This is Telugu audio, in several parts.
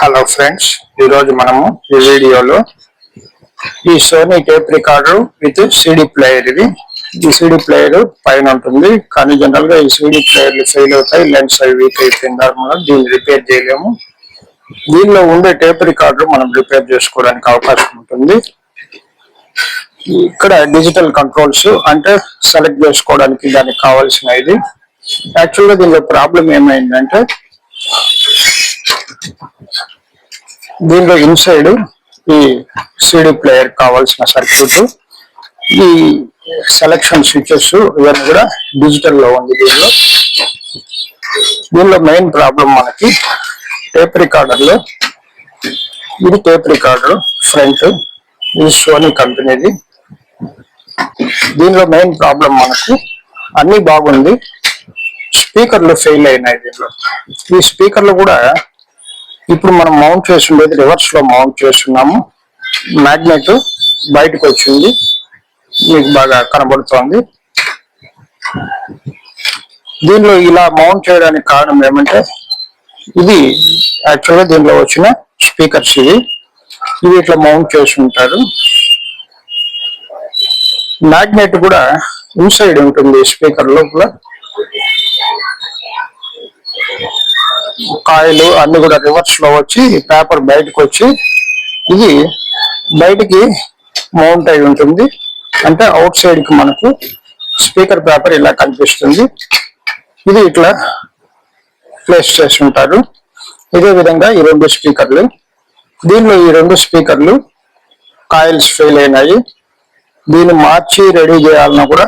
హలో ఫ్రెండ్స్ ఈరోజు మనము ఈ వీడియోలో ఈ Sony tape recorder with CD player ఇది. ఈ సిడి ప్లేయర్ పైన ఉంటుంది. కానీ జనరల్గా ఈ సిడి ప్లేయర్లు ఫెయిల్ అవుతాయి. లెన్స్ అవి వీక్ అయిపోయిన వల్ల దీన్ని రిపేర్ చేయలేము. దీనిలో ఉండే టేప్ రికార్డర్ మనం రిపేర్ చేసుకోవడానికి అవకాశం ఉంటుంది. ఇక్కడ డిజిటల్ కంట్రోల్స్ అంటే సెలెక్ట్ చేసుకోవడానికి దానికి కావాల్సిన ఇది. యాక్చువల్గా దీనిలో ప్రాబ్లం ఏమైందంటే దీనిలో ఇన్సైడ్ ఈ సిడి ప్లేయర్ కావాల్సిన సర్క్యూట్ ఈ సెలక్షన్ స్విచెస్ ఇవన్నీ కూడా డిజిటల్లో ఉంది దీనిలో దీనిలో మెయిన్ ప్రాబ్లం మనకి టేప్ రికార్డర్లో ఇది టేప్ రికార్డర్ ఫ్రంట్ ఇది సోనీ కంపెనీది దీనిలో మెయిన్ ప్రాబ్లం మనకు అన్ని బాగుంది. స్పీకర్లు ఫెయిల్ అయినాయి దీనిలో ఈ స్పీకర్లు కూడా ఇప్పుడు మనం మౌంట్ చేసి ఉండేది రివర్స్లో మౌంట్ చేస్తున్నాము మ్యాగ్నెట్ బయటకు వచ్చింది. మీకు బాగా కనబడుతోంది. దీనిలో ఇలా మౌంట్ చేయడానికి కారణం ఏమంటే ఇది యాక్చువల్గా దీనిలో వచ్చిన స్పీకర్స్ ఇవి. ఇవి ఇట్లా మౌంట్ చేసి ఉంటారు. మ్యాగ్నెట్ కూడా ఇన్సైడ్ ఉంటుంది స్పీకర్ లోపల. కాయలు అన్ని కూడా రివర్స్లో వచ్చి పేపర్ బయటకు వచ్చి ఇది బయటికి మౌంట్ అయి ఉంటుంది. అంటే అవుట్ సైడ్కి మనకు స్పీకర్ పేపర్ ఇలా కనిపిస్తుంది. ఇది ఇట్లా ప్లేస్ చేసి ఉంటారు ఇదే విధంగా ఈ రెండు స్పీకర్లు దీనిలో ఈ రెండు స్పీకర్లు కాయిల్స్ ఫెయిల్ అయినాయి. దీన్ని మార్చి రెడీ చేయాలన్నా కూడా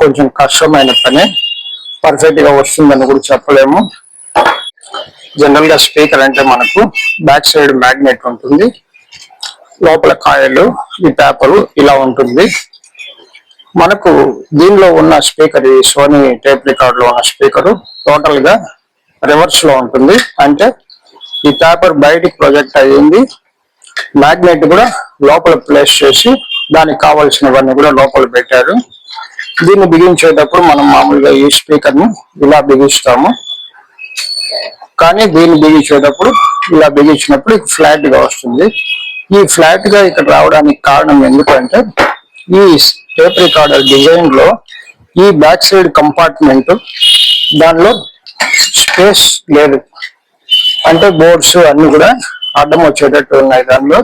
కొంచెం కష్టమైన పని. పర్ఫెక్ట్గా వస్తుందని కూడా చెప్పలేము. జనరల్గా స్పీకర్ అంటే మనకు బ్యాక్ సైడ్ మ్యాగ్నెట్ ఉంటుంది. లోపల కాయలు ఈ పేపరు ఇలా ఉంటుంది. మనకు దీనిలో ఉన్న స్పీకర్ ఈ సోనీ టేప్ రికార్డ్లో ఉన్న స్పీకర్ టోటల్గా రివర్స్లో ఉంటుంది. అంటే ఈ పేపర్ బయటికి ప్రొజెక్ట్ అయ్యింది. మ్యాగ్నెట్ కూడా లోపల ప్లేస్ చేసి దానికి కావాల్సినవన్నీ కూడా లోపల పెట్టారు. దీన్ని బిగించేటప్పుడు మనం మామూలుగా ఈ స్పీకర్ని ఇలా బిగిస్తాము. కానీ దీన్ని బిగించేటప్పుడు ఇలా బిగించినప్పుడు ఫ్లాట్గా వస్తుంది. ఈ ఫ్లాట్గా ఇక్కడ రావడానికి కారణం ఎందుకంటే ఈ టేప్ రికార్డర్ డిజైన్లో ఈ బ్యాక్ సైడ్ కంపార్ట్మెంట్ దానిలో స్పేస్ లేదు. అంటే బోర్డ్స్ అన్ని కూడా అడ్డం వచ్చేటట్టు ఉన్నాయి దానిలో.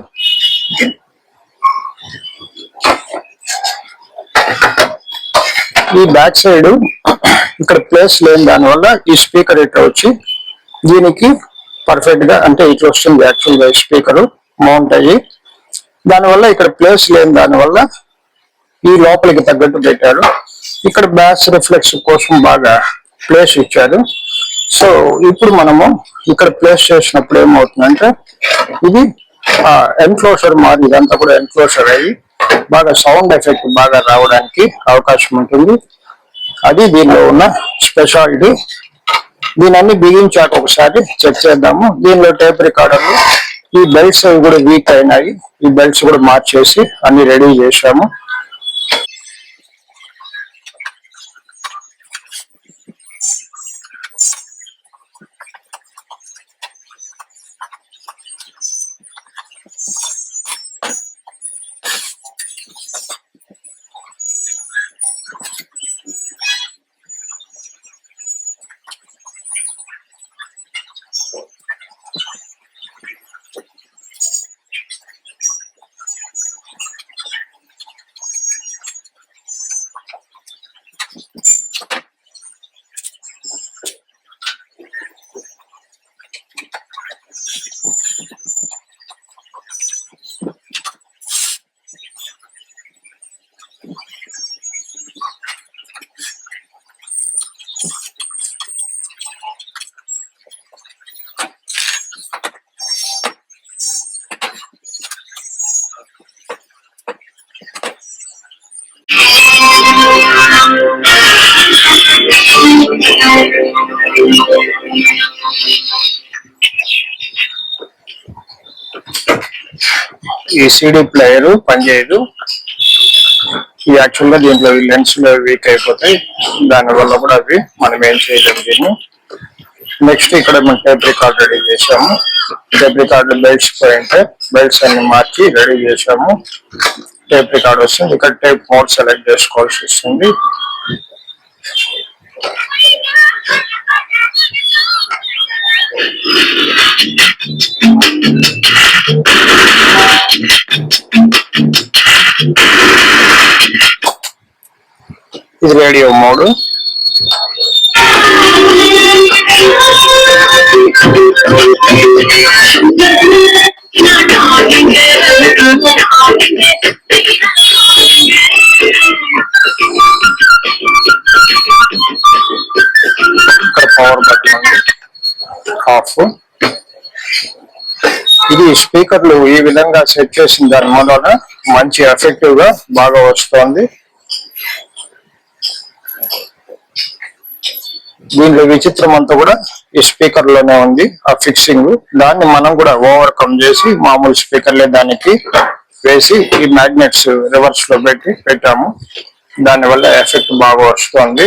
ఈ బ్యాక్ సైడ్ ఇక్కడ ప్లేస్ లేని దానివల్ల ఈ స్పీకర్ ఇట్లా వచ్చి దీనికి పర్ఫెక్ట్గా అంటే ఇట్లా వస్తుంది యాక్చువల్గా స్పీకర్ మౌంట్ అయ్యి దానివల్ల ఇక్కడ ప్లేస్ లేని దానివల్ల ఈ లోపలికి తగ్గట్టు పెట్టారు. ఇక్కడ బ్యాస్ రిఫ్లెక్స్ కోసం బాగా ప్లేస్ ఇచ్చారు. సో ఇప్పుడు మనము ఇక్కడ ప్లేస్ చేసినప్పుడు ఏమవుతుందంటే ఇది ఎన్క్లోజర్ మారి ఇదంతా కూడా ఎన్క్లోజర్ అయ్యి బాగా సౌండ్ ఎఫెక్ట్ బాగా రావడానికి అవకాశం ఉంటుంది. అది దీనిలో ఉన్న స్పెషాలిటీ దీనన్ని బిగించాక ఒకసారి చెక్ చేద్దాము. దీనిలో టేప్ రికార్డర్లు ఈ బెల్ట్స్ అవి కూడా వీక్ అయినాయి. ఈ బెల్ట్స్ కూడా మార్చేసి అన్ని రెడీ చేశాము. ఈ సిడి ప్లేయర్ పనిచేయదు. ఈ యాక్చువల్గా దీంట్లో లెన్స్ వీక్ అయిపోతాయి. దాని వల్ల కూడా అవి మనం ఏం చేయలేము దీన్ని. నెక్స్ట్ ఇక్కడ మనం టేప్ రికార్డ్ రెడీ చేసాము టేప్ రికార్డ్ బెల్ట్స్ పోయింటే బెల్ట్స్ అన్ని మార్చి రెడీ చేసాము టేప్ రికార్డ్ వస్తుంది. ఇక్కడ టైప్ మోడ్ సెలెక్ట్ చేసుకోవాల్సి వస్తుంది. ఇది రేడియో మోడ్ హాఫ్ ఇది స్పీకర్లు ఈ విధంగా సెట్ చేసిన దాని మూలన మంచి ఎఫెక్టివ్గా బాగా వస్తుంది. దీనిలో విచిత్రం అంతా కూడా ఈ స్పీకర్లోనే ఉంది ఆ ఫిక్సింగ్ దాన్ని మనం కూడా ఓవర్కమ్ చేసి మామూలు స్పీకర్లే దానికి వేసి ఈ మ్యాగ్నెట్స్ రివర్స్లో పెట్టి పెట్టాము. దాని వల్ల ఎఫెక్ట్ బాగా వస్తుంది.